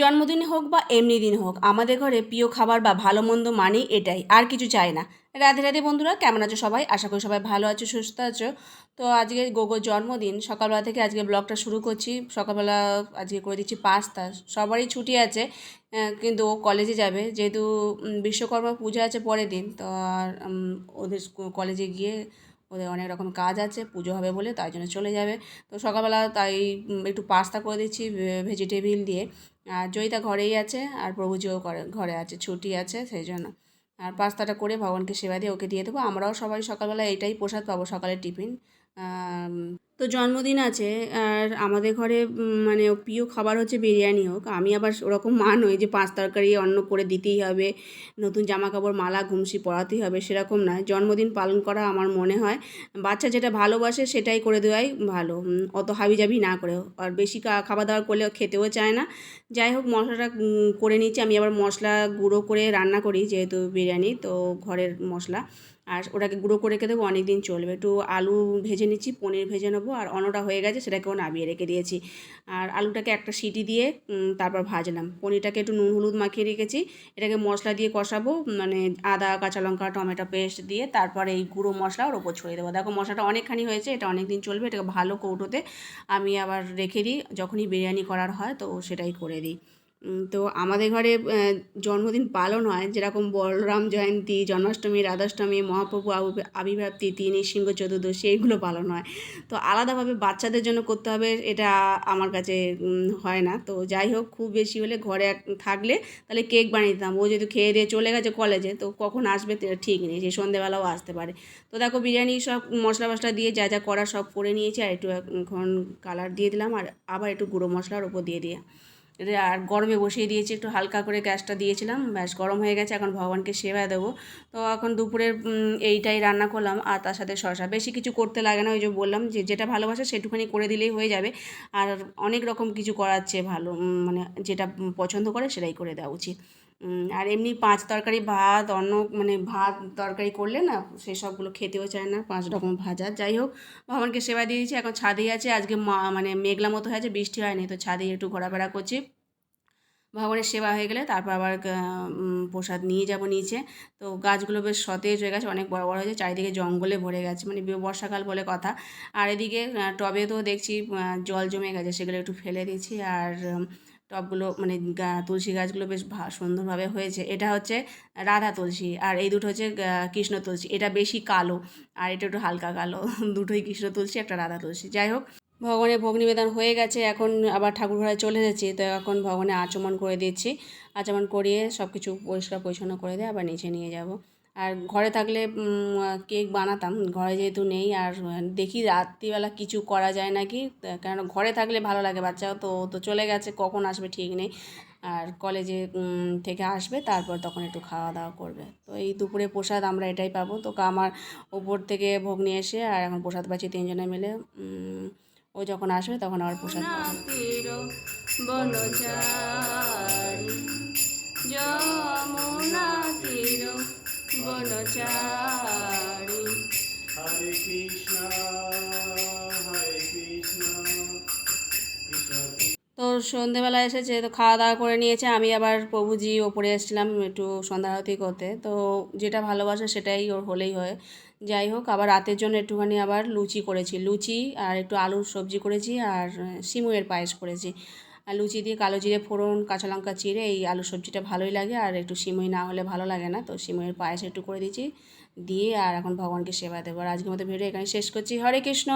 জন্মদিন হোক বা এমনি দিন হোক, আমাদের ঘরে প্রিয় খাবার বা ভালো মন্দ মানেই এটাই, আর কিছু চাই না। রাধে রাধে বন্ধুরা, কেমন আছো সবাই? আশা করি সবাই ভালো আছো, সুস্থ আছো। তো আজকে গোগোর জন্মদিন, সকালবেলা থেকে আজকে ব্লগটা শুরু করছি। সকালবেলা আজকে করে দিচ্ছি পাস্তা, সবারই ছুটি আছে কিন্তু ও কলেজে যাবে, যেহেতু বিশ্বকর্মা পূজা আছে পরের দিন, তো ওদের কলেজে গিয়ে ওদের অনেক রকম কাজ আছে, পুজো হবে বলে তাই জন্য চলে যাবে। তো সকালবেলা তাই একটু পাস্তা করে দিচ্ছি ভেজিটেবিল দিয়ে। আর জয়িতা ঘরেই আছে আর প্রভুজিও করে, ঘরে আছে, ছুটি আছে সেই জন্য। আর পাস্তাটা করে ভগবানকে সেবা দিয়ে ওকে দিয়ে দেবো। আমরাও সবাই সকালবেলা এইটাই প্রসাদ পাবো সকালের টিফিন। তো জন্মদিন আছে, আর আমাদের ঘরে মানে প্রিয় খাবার হচ্ছে বিরিয়ানি হোক। আমি আবার ওরকম মা নই যে পাঁচ তরকারি অন্ন করে দিতেই হবে, নতুন জামা কাপড় মালা, ঘুমসি পরাতেই হবে, সেরকম নয় জন্মদিন পালন করা আমার মনে হয়, বাচ্চা যেটা ভালোবাসে সেটাই করে দেওয়াই ভালো। অত হাবিজাবি না করেও আর বেশি খাবার দাবার করলে ও খেতেও চায় না। যাই হোক, মশলাটা করে নিচ্ছি। আমি আবার মশলা গুঁড়ো করে রান্না করি যেহেতু বিরিয়ানি, তো ঘরের মশলা। আর ওটাকে গুঁড়ো করে রেখে দেবো অনেক দিন চলবে। একটু আলু ভেজে নিচ্ছি, পনির ভেজে নেব আর অন্যটা হয়ে গেছে সেটাকেও নামিয়ে রেখে দিয়েছি। আর আলুটাকে একটা সিটি দিয়ে তারপর ভাজলাম। পনিরটাকে একটু নুন হলুদ মাখিয়ে রেখেছি। এটাকে মশলা দিয়ে কষাবো মানে আদা, কাঁচা লঙ্কা, টমেটো পেস্ট দিয়ে তারপর এই গুঁড়ো মশলা ওর ওপর ছড়িয়ে দেবো। দেখো মশলাটা অনেকখানি হয়েছে, এটা অনেক দিন চলবে, এটাকে ভালো কৌটোতে আমি আবার রেখে দিই। যখনই বিরিয়ানি করার হয় তো সেটাই করে দিই। তো আমাদের ঘরে জন্মদিন পালন হয় যেরকম বলরাম জয়ন্তী, জন্মাষ্টমী, রাধাষ্টমী, মহাপ্রভু আবু- আবির্ভাব তিথি নৃসিংহ চতুর্দশী এইগুলো পালন হয়। তো আলাদাভাবে বাচ্চাদের জন্য করতে হবে এটা আমার কাছে হয় না। তো যাই হোক, খুব বেশি হলে ঘরে থাকলে তাহলে কেক বানিয়ে দিতাম। ও যদি খেয়ে দিয়ে চলে গেছে কলেজে, তো কখন আসবে ঠিক নেই, সে সন্ধেবেলাও আসতে পারে। তো দেখো বিরিয়ানি সব মশলা মশলা দিয়ে যা যা করা সব করে নিয়েছি, আর একটু এখন কালার দিয়ে দিলাম, আর আবার একটু গুঁড়ো মশলার ওপর দিয়ে দিয়ে আর গরমে বসিয়ে দিয়েছি, একটু হালকা করে গ্যাসটা দিয়েছিলাম, ব্যাস গরম হয়ে গেছে, এখন ভগবানকে সেবা দেবো। তো এখন দুপুরের এইটাই রান্না করলাম, আর তার সাথে শশা বেশি কিছু করতে লাগে না, ওই যে বললাম যে, যেটা ভালোবাসে সেটুখানি করে দিলেই হয়ে যাবে। আর অনেক রকম কিছু করার চেয়ে ভালো মানে যেটা পছন্দ করে সেটাই করে দেওয়া উচিত। আর এমনি পাঁচ তরকারি ভাত, অন্য মানে ভাত তরকারি করলে না সেই সবগুলো খেতেও চায় না, পাঁচ রকম ভাজা। যাই হোক, ভগবানকে সেবা দিয়ে দিয়েছি, এখন ছাদেই আছে, আজকে মা- মানে মেঘলা মতো হয়েছে বৃষ্টি হয়নি, তো ছাদেই একটু ঘোরাফেরা করছি। ভগবানের সেবা হয়ে গেলে তারপর আবার প্রসাদ নিয়ে যাব নিচে। তো গাছগুলো বেশ সতেজ হয়ে গেছে, অনেক বড় বড় হয়েছে, চারিদিকে জঙ্গলে ভরে গেছে মানে বর্ষাকাল বলে কথা। আর এদিকে টবে তো দেখছি জল জমে গেছে, সেগুলো একটু ফেলে দিয়েছি আর টবগুলো মানে তুলসী গাছগুলো বেশ সুন্দরভাবে হয়েছে। এটা হচ্ছে রাধা তুলসী আর এই দুটো হচ্ছে কৃষ্ণ তুলসী। এটা বেশি কালো আর এটা একটু হালকা কালো। দুটোই কৃষ্ণ তুলসী, একটা রাধা তুলসী। যাই হোক, ভগবানের ভোগ নিবেদন হয়ে গেছে। এখন আবার ঠাকুর ঘরে চলে এসেছি তো এখন ভগবানের আচমন করে দিচ্ছি। আচমন করিয়ে সব কিছু পরিষ্কার পরিচ্ছন্ন করে দিয়ে আবার নিচে নিয়ে যাব। আর ঘরে থাকলে কেক বানাতাম। ঘরে যেহেতু নেই, আর দেখি রাত্রিবেলা কিছু করা যায় নাকি? কারণ ঘরে থাকলে ভালো লাগে বাচ্চাও, তো তো চলে গেছে, কখন আসবে ঠিক নেই। আর কলেজে থেকে আসবে, তারপর তখন একটু খাওয়া দাওয়া করবে। তো এই দুপুরে প্রসাদ আমরা এটাই পাবো। তো আমার ওপর থেকে ভোগ নিয়ে এসে, আর এখন প্রসাদ পাচ্ছি তিনজনে মিলে ও যখন আসবে তখন আবার প্রসাদ Jamuna বনচারী। Krishna, Hare Krishna, Krishna তো সন্ধেবেলা এসেছে তো খাওয়া দাওয়া করে নিয়েছে। আমি আবার প্রভুজি ওপরে এসেছিলাম একটু সন্ধ্যা আরতি করতে। তো যেটা ভালোবাসে সেটাই ওর হলেই হয়। যাই হোক আবার রাতের জন্য একটুখানি আবার লুচি করেছি। লুচি আর একটু আলুর সবজি করেছি আর সিমুয়ের পায়েস করেছি। লুচি দিয়ে কালো জিরে ফোড়ন, কাঁচা লঙ্কা চিড়ে, এই আলু সবজিটা ভালোই লাগে। আর একটু সিমই না হলে ভালো লাগে না। তো সিমইয়ের পায়েস একটু করে দিয়েছি দিয়ে আর এখন ভগবানকে সেবা দেবো। আর আজকের মতো ভিডিও এখানে শেষ করছি। হরে কৃষ্ণ!